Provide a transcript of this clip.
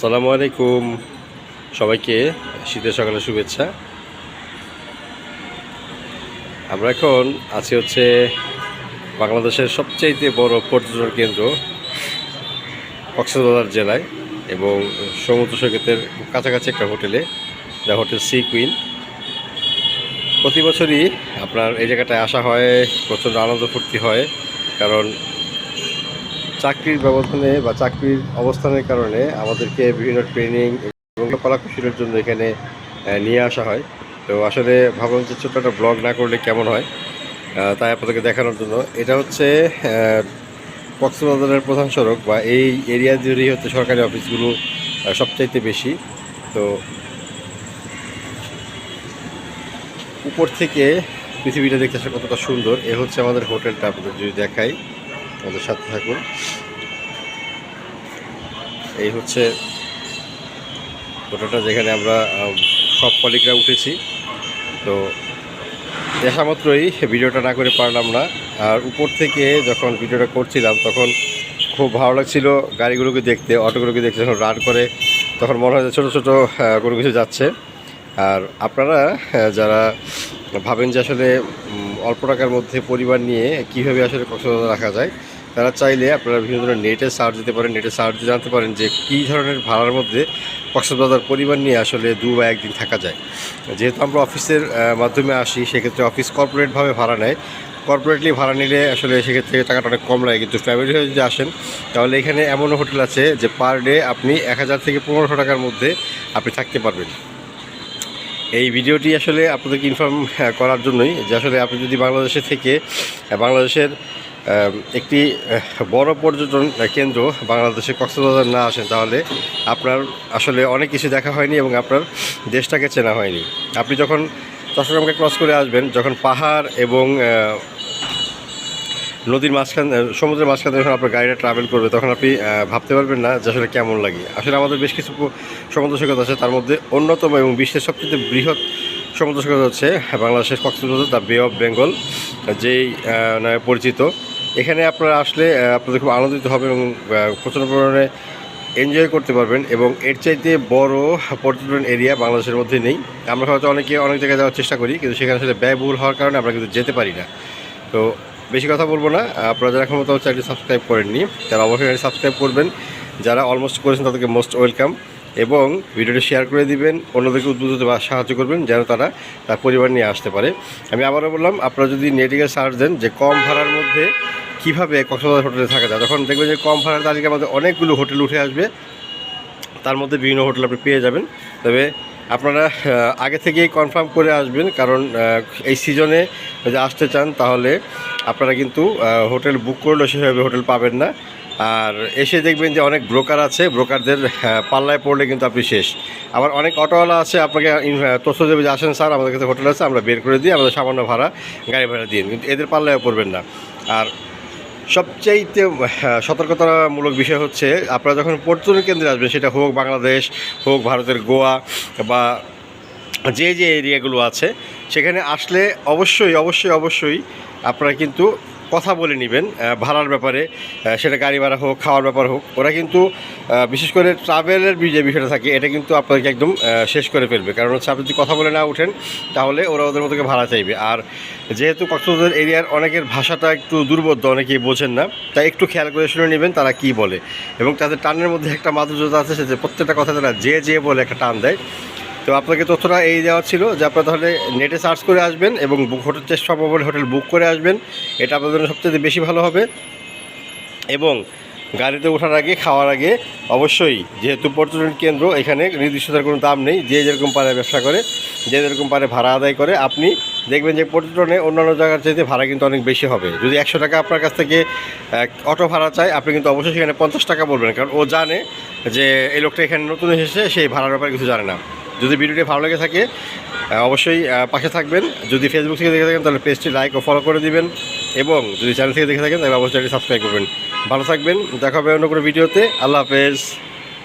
আসসালামু আলাইকুম। সবাইকে শীতের সকালে শুভেচ্ছা। আমরা এখন আছি হচ্ছে বাংলাদেশের সবচাইতে বড় পর্যটন কেন্দ্র কক্সবাজার জেলায় এবং সমুদ্র সৈকতের কাছাকাছি একটা হোটেলে, দ্য হোটেল সি কুইন। প্রতি বছরই আপনার এই জায়গাটায় আসা হয়, প্রচণ্ড আনন্দ ফুর্তি হয়, কারণ চাকরির ব্যবধানে বা চাকরির অবস্থানের কারণে আমাদেরকে বিভিন্ন ট্রেনিং এবং কলাকুশলীর জন্য এখানে নিয়ে আসা হয়। তো আসলে ভাবলাম যে ছোট্ট একটা ব্লগ না করলে কেমন হয় তাই আপনাদেরকে দেখানোর জন্য। এটা হচ্ছে কক্সবাজারের প্রধান সড়ক বা এই এরিয়া জুড়েই হচ্ছে সরকারি অফিসগুলো সবচাইতে বেশি। তো উপর থেকে পৃথিবীটা দেখতে আসলে কতটা সুন্দর। এ হচ্ছে আমাদের হোটেলটা, আপনাদের যদি দেখাই। আমাদের সাথে থাকুন। এই হচ্ছে হোটেলটা যেখানে আমরা সব কলিগরা উঠেছি। তো দেখা মাত্রই ভিডিওটা না করে পারলাম না। আর উপর থেকে যখন ভিডিওটা করছিলাম, তখন খুব ভালো লাগছিল গাড়িগুলোকে দেখতে, অটোগুলোকে দেখতে যখন রান করে, তখন মনে হয় যে ছোটো ছোটো কোনো কিছু যাচ্ছে। আর আপনারা যারা ভাবেন যে আসলে অল্প টাকার মধ্যে পরিবার নিয়ে কীভাবে আসলে কক্সবাজার রাখা যায়, তারা চাইলে আপনারা বিভিন্ন ধরনের নেটে সার্চ দিতে পারেন নেটে সার্চ দিয়ে জানতে পারেন যে কী ধরনের ভাড়ার মধ্যে কক্সবাজার পরিবার নিয়ে আসলে দু বা একদিন থাকা যায়। যেহেতু আমরা অফিসের মাধ্যমে আসি, সেক্ষেত্রে অফিস কর্পোরেটভাবে ভাড়া নেয়। কর্পোরেটলি ভাড়া নিলে আসলে সেক্ষেত্রে টাকাটা অনেক কম লাগে, কিন্তু ফ্যামিলি হয়ে যদি আসেন, তাহলে এখানে এমনও হোটেল আছে যে পার ডে আপনি এক হাজার থেকে পনেরোশো টাকার মধ্যে আপনি থাকতে পারবেন। এই ভিডিওটি আসলে আপনাদেরকে ইনফর্ম করার জন্যই যে আসলে আপনি যদি বাংলাদেশে থেকে বাংলাদেশের একটি বড় পর্যটন কেন্দ্র বাংলাদেশে কক্সবাজার না আসেন, তাহলে আপনার আসলে অনেক কিছু দেখা হয়নি এবং আপনার দেশটাকে চেনা হয়নি। আপনি যখন চট্টগ্রামকে ক্রস করে আসবেন, যখন পাহাড় এবং নদীর মাঝখান সমুদ্রের মাঝখানে যখন আপনার গাড়িটা ট্রাভেল করবে, তখন আপনি ভাবতে পারবেন না যে আসলে কেমন লাগে। আসলে আমাদের বেশ কিছু সমুদ্র সৈকত আছে, তার মধ্যে অন্যতম এবং বিশ্বের সবচেয়ে বৃহৎ সমুদ্র সৈকত হচ্ছে বাংলাদেশের Cox's Bazar, the bay of Bengal যেই নামে পরিচিত। এখানে আপনারা আসলে আপনাদের খুব আনন্দিত হবে এবং প্রচণ্ড পরিমাণে এনজয় করতে পারবেন এবং এর চাইতে বড় পর্যটন এরিয়া বাংলাদেশের মধ্যে নেই। আমরা হয়তো অনেকে অনেক জায়গায় যাওয়ার চেষ্টা করি, কিন্তু সেখানে আসলে ব্যয়বহুল হওয়ার কারণে আমরা কিন্তু যেতে পারি না। তো বেশি কথা বলব না। আপনারা যারা এখন মতো চ্যানেলটি সাবস্ক্রাইব করেননি, তারা অবশ্যই সাবস্ক্রাইব করবেন। যারা অলমোস্ট করেছেন তাদেরকে মোস্ট ওয়েলকাম এবং ভিডিওটি শেয়ার করে দিবেন, অন্যদেরকে উদ্বুদ্ধ সাহায্য করবেন যেন তারা তার পরিবার নিয়ে আসতে পারে। আমি আবারও বললাম, আপনারা যদি নেটিকে সার্চ দেন যে কম ভাড়ার মধ্যে কীভাবে কক্সবাজার হোটেলে থাকা যায় তখন দেখবেন যে কম ভাড়ার তালিকার মধ্যে অনেকগুলো হোটেল উঠে আসবে, তার মধ্যে বিভিন্ন হোটেল আপনি পেয়ে যাবেন। তবে আপনারা আগে থেকেই কনফার্ম করে আসবেন, কারণ এই সিজনে যদি আসতে চান তাহলে আপনারা কিন্তু হোটেল বুক করলেও সেভাবে হোটেল পাবেন না। আর এসে দেখবেন যে অনেক ব্রোকার আছে, ব্রোকারদের পাল্লায় পড়লে কিন্তু আপনি শেষ। আবার অনেক অটোওয়ালা আছে, আপনাকে তথ্য দেবে যে আসেন, স্যার, আমাদের কাছে হোটেল আছে, আমরা বের করে দিই, আমাদের সামান্য ভাড়া, গাড়ি ভাড়া দিন কিন্তু এদের পাল্লায় পড়বেন না। আর সবচাইতে সতর্কতামূলক বিষয় হচ্ছে, আপনারা যখন পর্যটন কেন্দ্রে আসবেন, সেটা হোক বাংলাদেশ, হোক ভারতের গোয়া, বা যে যে এরিয়াগুলো আছে সেখানে আসলে অবশ্যই অবশ্যই অবশ্যই আপনারা কিন্তু কথা বলে নেবেন ভাড়ার ব্যাপারে সেটা গাড়ি ভাড়া হোক, খাওয়ার ব্যাপার হোক, ওরা কিন্তু বিশেষ করে ট্রাভেলের যে বিষয়টা থাকে, এটা কিন্তু আপনাদেরকে একদম শেষ করে ফেলবে। কারণ হচ্ছে আপনি যদি কথা বলে না উঠেন তাহলে ওরা ওদের মতোকে ভাড়া চাইবে। আর যেহেতু কক্সবাজার এরিয়ার অনেকের ভাষাটা একটু দুর্বোধ্য অনেকেই বোঝেন না, তাই একটু খেয়াল করে শুনে নেবেন তারা কি বলে। এবং তাদের টানের মধ্যে একটা মাধুর্যতা আছে, সে যে প্রত্যেকটা কথা তারা যে যে বলে একটা টান দেয় তো আপনাকে তথ্যটা এই দেওয়া ছিল যে আপনারা তাহলে নেটে সার্চ করে আসবেন এবং বুক হোটেল চেষ্টা হলে হোটেল বুক করে আসবেন। এটা আপনাদের জন্য সবচেয়ে বেশি ভালো হবে। এবং গাড়িতে ওঠার আগে, খাওয়ার আগে অবশ্যই যেহেতু পর্যটন কেন্দ্র, এখানে নির্দিষ্টতার কোনো দাম নেই। যে যেরকম পারে ব্যবসা করে, যে যেরকম পারে ভাড়া আদায় করে, আপনি দেখবেন যে পর্যটনে অন্যান্য জায়গার চাইতে ভাড়া কিন্তু অনেক বেশি হবে। যদি একশো টাকা আপনার কাছ থেকে অটো ভাড়া চায়, আপনি কিন্তু অবশ্যই সেখানে পঞ্চাশ টাকা বলবেন। কারণ ও জানে যে এই লোকটা এখানে নতুন এসেছে, সেই ভাড়ার ব্যাপারে কিছু জানে না। যদি ভিডিওটি ভালো লেগে থাকে অবশ্যই পাশে থাকবেন। যদি ফেসবুক থেকে দেখে থাকেন, তাহলে পেজটি লাইক ও ফলো করে দিবেন। এবং যদি চ্যানেল থেকে দেখে থাকেন, তাহলে অবশ্যই সাবস্ক্রাইব করবেন। ভালো থাকবেন, দেখা হবে অন্য কোনো ভিডিওতে। আল্লাহ হাফেজ।